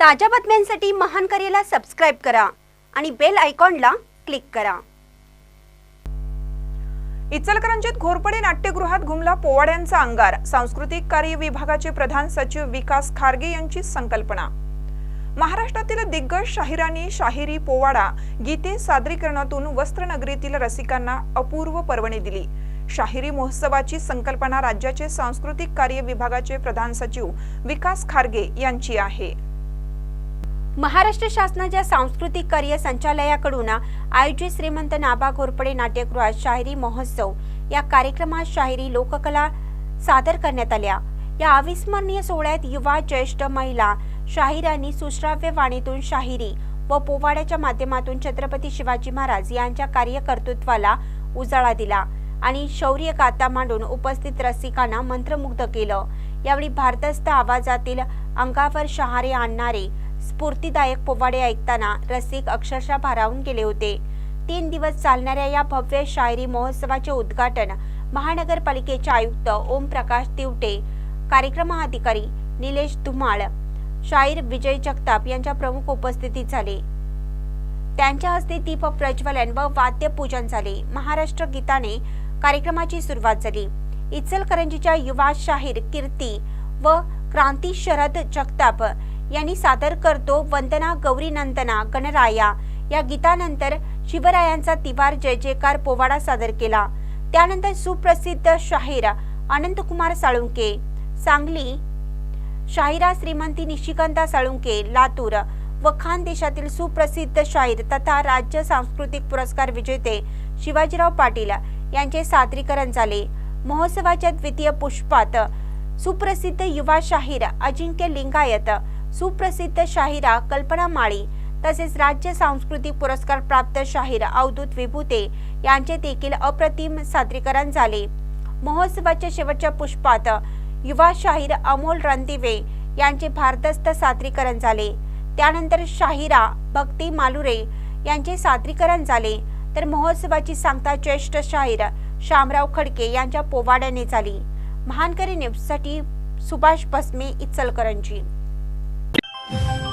ताज्या बातम्यांसाठी महान करेला सबस्क्राईब करा आणि बेल आयकॉनला क्लिक करा. इचलकरंजीत घोरपडे नाट्यगृहात घुमला पोवाड्यांचा अंगार. सांस्कृतिक कार्य विभागाचे प्रधान सचिव विकास खारगे यांची संकल्पना. महाराष्ट्रातील दिग्गज शाहिरांनी शाहिरी पोवाडा गीते सादरीकरणातून वस्त्रनगरीतील रसिकांना अपूर्व पर्वणी दिली. शाहिरी महोत्सवाची संकल्पना राज्याचे सांस्कृतिक कार्य विभागाचे प्रधान सचिव विकास खारगे यांची आहे. महाराष्ट्र शासनाच्या सांस्कृतिक कार्य संचालयाकडून आयोजित श्रीमंत नाबा घोरपडे नाट्यगृहात शाहिरी महोत्सव. या कार्यक्रमात शाहिरी लोककला सादर करण्यात आल्या. या अविस्मरणीय सोहळ्यात युवा ज्येष्ठ महिला शाहिरांनी सुश्राव्य वाणीतून शाहिरी व पोवाड्याच्या माध्यमातून छत्रपती शिवाजी महाराज यांच्या कार्यकर्तृत्वाला उजाळा दिला आणि शौर्य गाथा मांडून उपस्थित रसिकांना मंत्रमुग्ध केलं. यावेळी भारतस्थ आवाजातील अंगावर शहारे आणणारे स्फूर्तीदायक पोवाडे ऐकताना रसिक अक्षरशः भारावून गेले होते. तीन दिवस चालणाऱ्या या भव्य शायरी महोत्सवाचे उद्घाटन महानगरपालिकेचे आयुक्त ओम प्रकाश तिवटे कार्यक्रमाधिकारी निलेश धुमाळ शाहीर विजय जगताप यांच्या प्रमुख उपस्थितीत झाले. त्यांच्या हस्ते दीप प्रज्वलन व वाद्यपूजन झाले. महाराष्ट्र गीताने कार्यक्रमाची सुरुवात झाली. इचलकरंजीच्या युवा शाहीर कीर्ती व क्रांती शरद जगताप यांनी सादर करतो वंदना गौरी नंदना गणराया. या गीतानंतर शिवरायांचा तिवार जय जयकार पोवाडा सादर केला. त्यानंतर सुप्रसिद्ध शाहीर अनंतकुमार साळुंके. सांगली शाहिरा श्रीमंती निशिकांता साळुंके लातूर व खान देशातील सुप्रसिद्ध शाहीर तथा राज्य सांस्कृतिक पुरस्कार विजेते शिवाजीराव पाटील यांचे सादरीकरण झाले. महोत्सवाच्या द्वितीय पुष्पात सुप्रसिद्ध युवा शाहीर अजिंक्य लिंगायत सुप्रसिद्ध शाहिरा कल्पना माळी तसेच राज्य सांस्कृतिक पुरस्कार प्राप्त शाहीर अवधूत विभूते यांचे देखील अप्रतिम सादरीकरण झाले. महोत्सवाच्या शेवटच्या पुष्पात युवा शाहीर अमोल रणदिवे यांचे भारदस्त सादरीकरण झाले. त्यानंतर शाहिरा भक्ती मालुरे यांचे सादरीकरण झाले. तर महोत्सवाची सांगता ज्येष्ठ शाहीर शामराव खडके यांच्या पोवाड्याने झाली. महानकरी न्यूजसाठी सुभाष बसमे इचलकरंजी. Thank you